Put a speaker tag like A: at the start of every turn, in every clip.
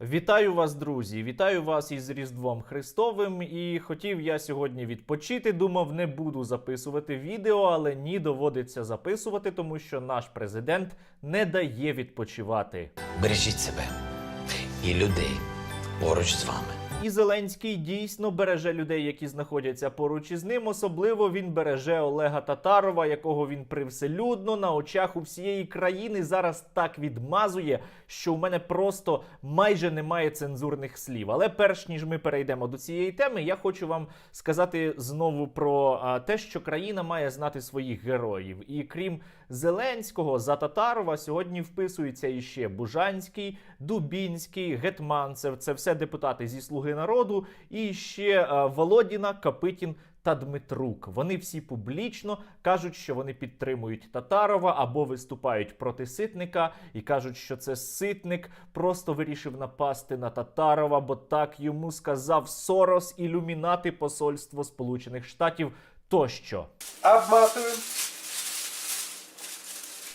A: Вітаю вас, друзі! Вітаю вас із Різдвом Христовим. І хотів я сьогодні відпочити. Думав, не буду записувати відео, але ні, доводиться записувати, тому що наш президент не дає відпочивати.
B: Бережіть себе і людей поруч з вами.
A: І Зеленський дійсно береже людей, які знаходяться поруч із ним. Особливо він береже Олега Татарова, якого він привселюдно на очах у всієї країни зараз так відмазує, що у мене просто майже немає цензурних слів. Але перш ніж ми перейдемо до цієї теми, я хочу вам сказати знову про а, те, що країна має знати своїх героїв. І крім Зеленського, за Татарова сьогодні вписується іще Бужанський, Дубінський, Гетманцев. Це все депутати зі Слуги народу, і ще е, Володіна, Капитін. Та Дмитрук. Вони всі публічно кажуть, що вони підтримують Татарова або виступають проти ситника і кажуть, що це ситник просто вирішив напасти на Татарова, бо так йому сказав Сорос, ілюмінати Посольство Сполучених Штатів тощо.
C: Обматываем.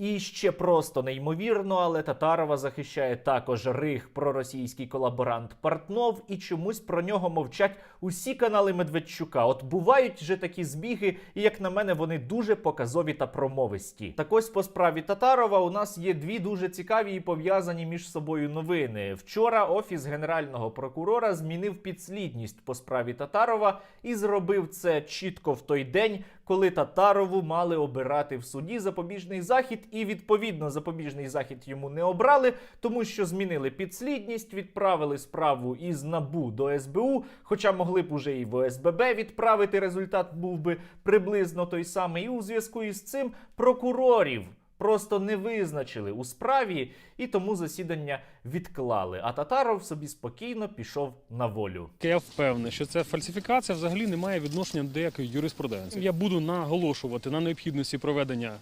A: І ще просто неймовірно, але Татарова захищає також рих проросійський колаборант Портнов, і чомусь про нього мовчать усі канали Медведчука. От бувають же такі збіги, і як на мене, вони дуже показові та промовисті. Так ось по справі Татарова у нас є дві дуже цікаві і пов'язані між собою новини. Вчора офіс генерального прокурора змінив підслідність по справі Татарова і зробив це чітко в той день, коли Татарову мали обирати в суді запобіжний захід, і відповідно запобіжний захід йому не обрали, тому що змінили підслідність, відправили справу із НАБУ до СБУ. Хоча могли б уже і в ОСББ відправити. Результат був би приблизно той самий. І у зв'язку із цим прокурорів. Просто не визначили у справі, і тому засідання відклали. А Татаров собі спокійно пішов на волю.
D: Я впевнений, що ця фальсифікація взагалі не має відношення до деякої юриспруденції. Я буду наголошувати на необхідності проведення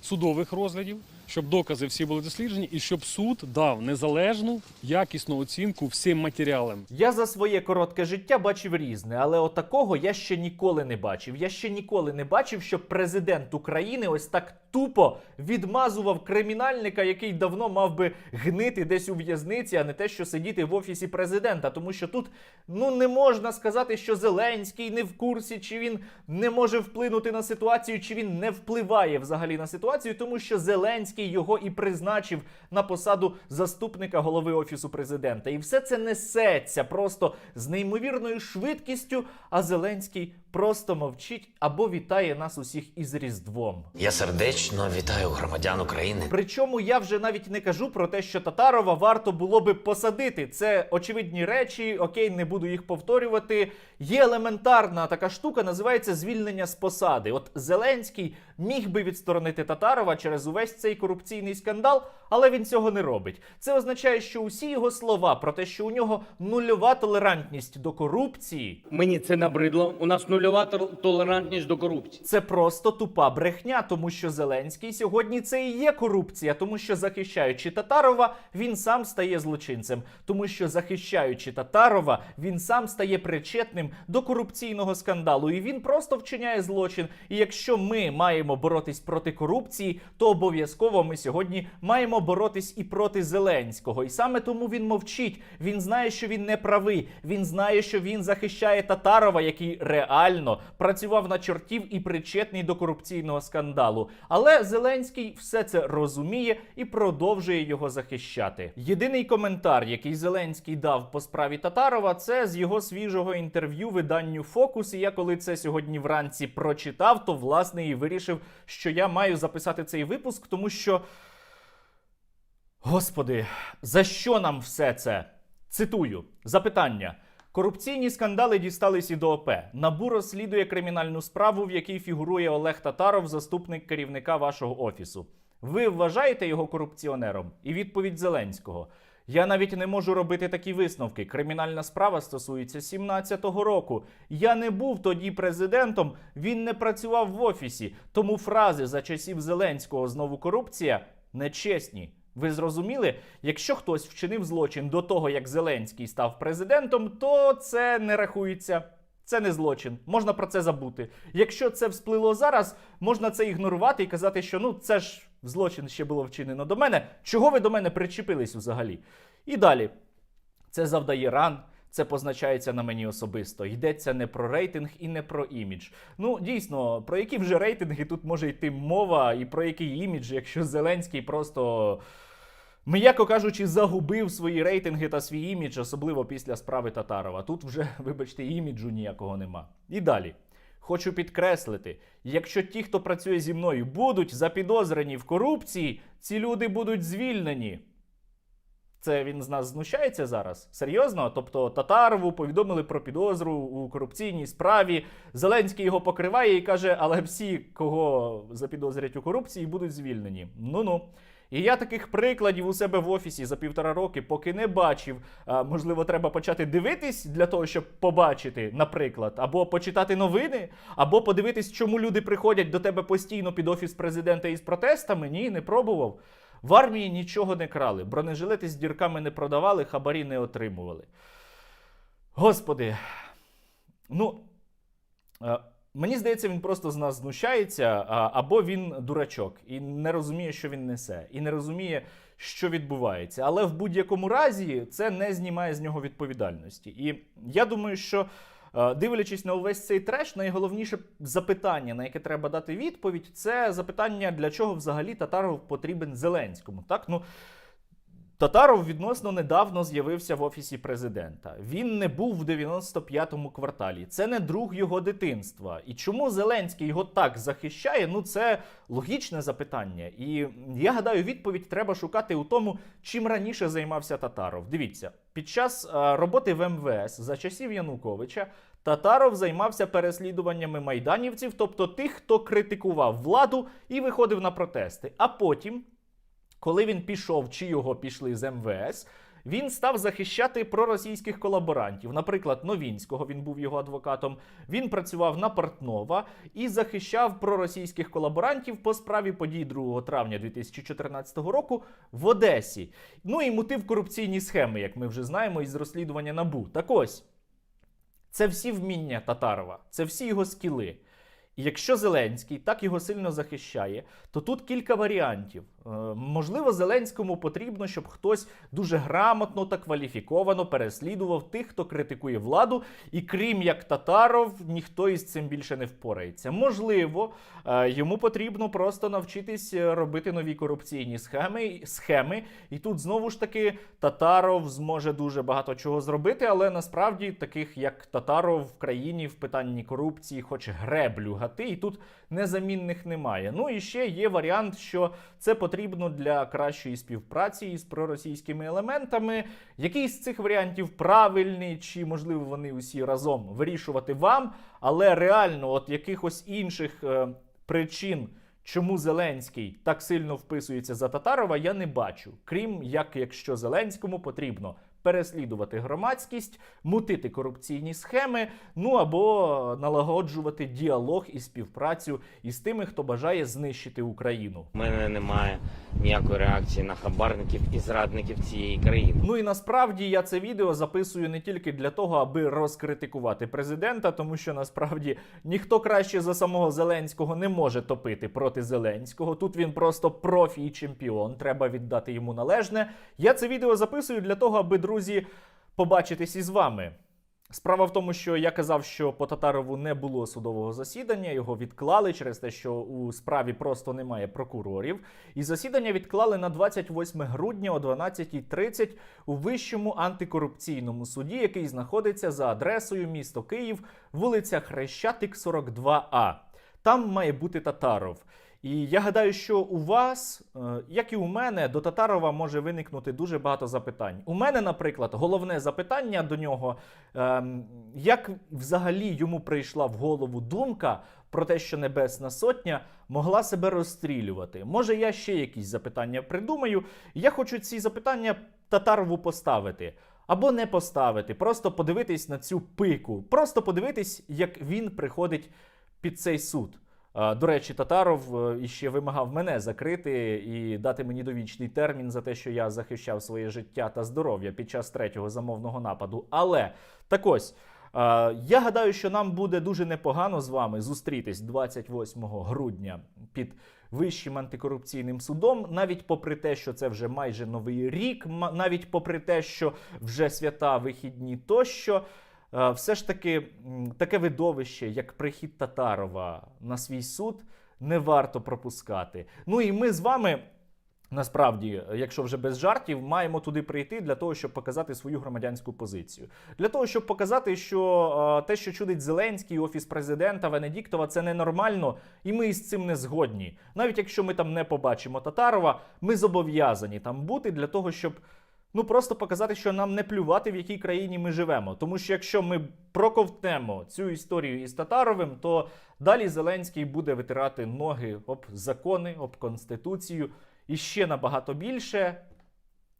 D: судових розглядів, щоб докази всі були досліджені, і щоб суд дав незалежну якісну оцінку всім матеріалам.
A: Я за своє коротке життя бачив різне, але отакого я ще ніколи не бачив. Я ще ніколи не бачив, щоб президент України ось так тупо відмазував кримінальника, який давно мав би гнити десь у в'язниці, а не те, що сидіти в офісі президента. Тому що тут ну не можна сказати, що Зеленський не в курсі, чи він не може вплинути на ситуацію, чи він не впливає взагалі на ситуацію, тому що Зеленський його і призначив на посаду заступника голови офісу президента. І все це несеться просто з неймовірною швидкістю. А Зеленський просто мовчить або вітає нас усіх із Різдвом.
B: Я сердечно вітаю громадян України.
A: Причому я вже навіть не кажу про те, що Татарова варто було би посадити. Це очевидні речі. Окей, не буду їх повторювати. Є елементарна така штука, називається звільнення з посади. От Зеленський міг би відсторонити Татарова через увесь цей корупційний скандал, але він цього не робить. Це означає, що усі його слова про те, що у нього нульова толерантність до корупції,
E: Мені це набридло. У нас нульова тол- толерантність до корупції.
A: Це просто тупа брехня, тому що Зеленський сьогодні це і є корупція, тому що захищаючи Татарова, він сам стає злочинцем, тому що захищаючи Татарова, він сам стає причетним до корупційного скандалу, і він просто вчиняє злочин. І якщо ми маємо боротись проти корупції, то обов'язково ми сьогодні маємо боротись і проти Зеленського. І саме тому він мовчить. Він знає, що він не правий. Він знає, що він захищає Татарова, який реально працював на чортів і причетний до корупційного скандалу. Але Зеленський все це розуміє і продовжує його захищати. Єдиний коментар, який Зеленський дав по справі Татарова, це з його свіжого інтерв'ю виданню Фокус. І я коли це сьогодні вранці прочитав, то власне і вирішив, що я маю записати цей випуск, тому що. Господи, за що нам все це? Цитую запитання. Корупційні скандали дістались і до ОП. Набу розслідує кримінальну справу, в якій фігурує Олег Татаров, заступник керівника вашого офісу. Ви вважаєте його корупціонером? І відповідь Зеленського. Я навіть не можу робити такі висновки. Кримінальна справа стосується 17-го року. Я не був тоді президентом, він не працював в офісі. Тому фрази за часів Зеленського знову корупція нечесні. Ви зрозуміли, якщо хтось вчинив злочин до того, як Зеленський став президентом, то це не рахується. Це не злочин, можна про це забути. Якщо це всплило зараз, можна це ігнорувати і казати, що ну це ж злочин ще було вчинено до мене. Чого ви до мене причепились взагалі? І далі. Це завдає ран. Це позначається на мені особисто. Йдеться не про рейтинг і не про імідж. Ну дійсно, про які вже рейтинги тут може йти мова, і про який імідж, якщо Зеленський просто. М'яко кажучи, загубив свої рейтинги та свій імідж, особливо після справи Татарова. Тут вже, вибачте, іміджу ніякого нема. І далі. Хочу підкреслити: якщо ті, хто працює зі мною, будуть запідозрені в корупції, ці люди будуть звільнені. Це він з нас знущається зараз? Серйозно? Тобто Татарову повідомили про підозру у корупційній справі. Зеленський його покриває і каже: але всі, кого запідозрять у корупції, будуть звільнені. Ну-ну. І я таких прикладів у себе в офісі за півтора роки поки не бачив. Можливо, треба почати дивитись для того, щоб побачити, наприклад, або почитати новини, або подивитись, чому люди приходять до тебе постійно під офіс президента із протестами. Ні, не пробував. В армії нічого не крали, бронежилети з дірками не продавали, хабарі не отримували. Господи, ну. Мені здається, він просто з нас знущається, або він дурачок і не розуміє, що він несе, і не розуміє, що відбувається. Але в будь-якому разі це не знімає з нього відповідальності. І я думаю, що е, дивлячись на увесь цей треш, найголовніше запитання, на яке треба дати відповідь, це запитання, для чого взагалі Татаров потрібен Зеленському. Так, ну. Татаров відносно недавно з'явився в офісі президента. Він не був в 95-му кварталі. Це не друг його дитинства. І чому Зеленський його так захищає? Ну це логічне запитання. І я гадаю, відповідь треба шукати у тому, чим раніше займався Татаров. Дивіться, під час е, роботи в МВС за часів Януковича Татаров займався переслідуваннями майданівців, тобто тих, хто критикував владу і виходив на протести. А потім коли він пішов чи його пішли з МВС, він став захищати проросійських колаборантів. Наприклад, Новінського він був його адвокатом. Він працював на Портнова і захищав проросійських колаборантів по справі подій 2 травня 2014 року в Одесі. Ну і мотив корупційні схеми, як ми вже знаємо, із розслідування набу. Так ось. Це всі вміння Татарова, це всі його скіли. І якщо Зеленський так його сильно захищає, то тут кілька варіантів. Е, можливо, Зеленському потрібно, щоб хтось дуже грамотно та кваліфіковано переслідував тих, хто критикує владу, і крім як Татаров, ніхто із цим більше не впорається. Можливо, е, йому потрібно просто навчитись робити нові корупційні схеми, схеми. І тут знову ж таки Татаров зможе дуже багато чого зробити, але насправді таких як Татаров в країні в питанні корупції, хоч греблю гати, і тут незамінних немає. Ну і ще є варіант, що це потрібно для кращої співпраці із проросійськими елементами. Який з цих варіантів правильний, чи можливо вони усі разом вирішувати вам, але реально, от якихось інших е, причин. Чому Зеленський так сильно вписується за Татарова, я не бачу. Крім як якщо Зеленському потрібно переслідувати громадськість, мутити корупційні схеми, ну або налагоджувати діалог і співпрацю із тими, хто бажає знищити Україну.
C: У мене немає ніякої реакції на хабарників і зрадників цієї країни.
A: Ну і насправді я це відео записую не тільки для того, аби розкритикувати президента, тому що насправді ніхто краще за самого Зеленського не може топити проти Зеленського. Тут він просто профі і чемпіон. Треба віддати йому належне. Я це відео записую для того, аби друзі побачитись із вами. Справа в тому, що я казав, що по Татарову не було судового засідання, його відклали через те, що у справі просто немає прокурорів. І засідання відклали на 28 грудня о 12.30 у вищому антикорупційному суді, який знаходиться за адресою місто Київ, вулиця Хрещатик, 42А. Там має бути Татаров. І я гадаю, що у вас, е, як і у мене, до Татарова може виникнути дуже багато запитань. У мене, наприклад, головне запитання до нього: ем, як взагалі йому прийшла в голову думка про те, що Небесна Сотня могла себе розстрілювати? Може, я ще якісь запитання придумаю. Я хочу ці запитання Татарову поставити. Або не поставити, просто подивитись на цю пику, просто подивитись, як він приходить під цей суд. А, До речі, Татаров е, іще вимагав мене закрити і дати мені довічний термін за те, що я захищав своє життя та здоров'я під час третього замовного нападу. Але так ось. Е, Я гадаю, що нам буде дуже непогано з вами зустрітись 28 грудня під Вищим антикорупційним судом, навіть попри те, що це вже майже новий рік, навіть попри те, що вже свята вихідні тощо. Е, Все ж таки таке видовище, як прихід Татарова на свій суд, не варто пропускати. Ну і ми з вами. Насправді, якщо вже без жартів, маємо туди прийти для того, щоб показати свою громадянську позицію. Для того, щоб показати, що е, те, що чудить Зеленський, офіс президента Венедіктова, це ненормально, і ми із цим не згодні. Навіть якщо ми там не побачимо Татарова, ми зобов'язані там бути для того, щоб ну просто показати, що нам не плювати, в якій країні ми живемо. Тому що якщо ми проковтнемо цю історію із Татаровим, то далі Зеленський буде витирати ноги об закони, об конституцію і ще набагато більше.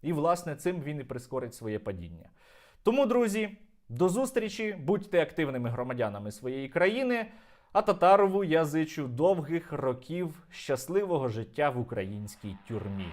A: І, власне, цим він і прискорить своє падіння. Тому, друзі, до зустрічі, будьте активними громадянами своєї країни. А Татарову я зичу довгих років щасливого життя в українській тюрмі.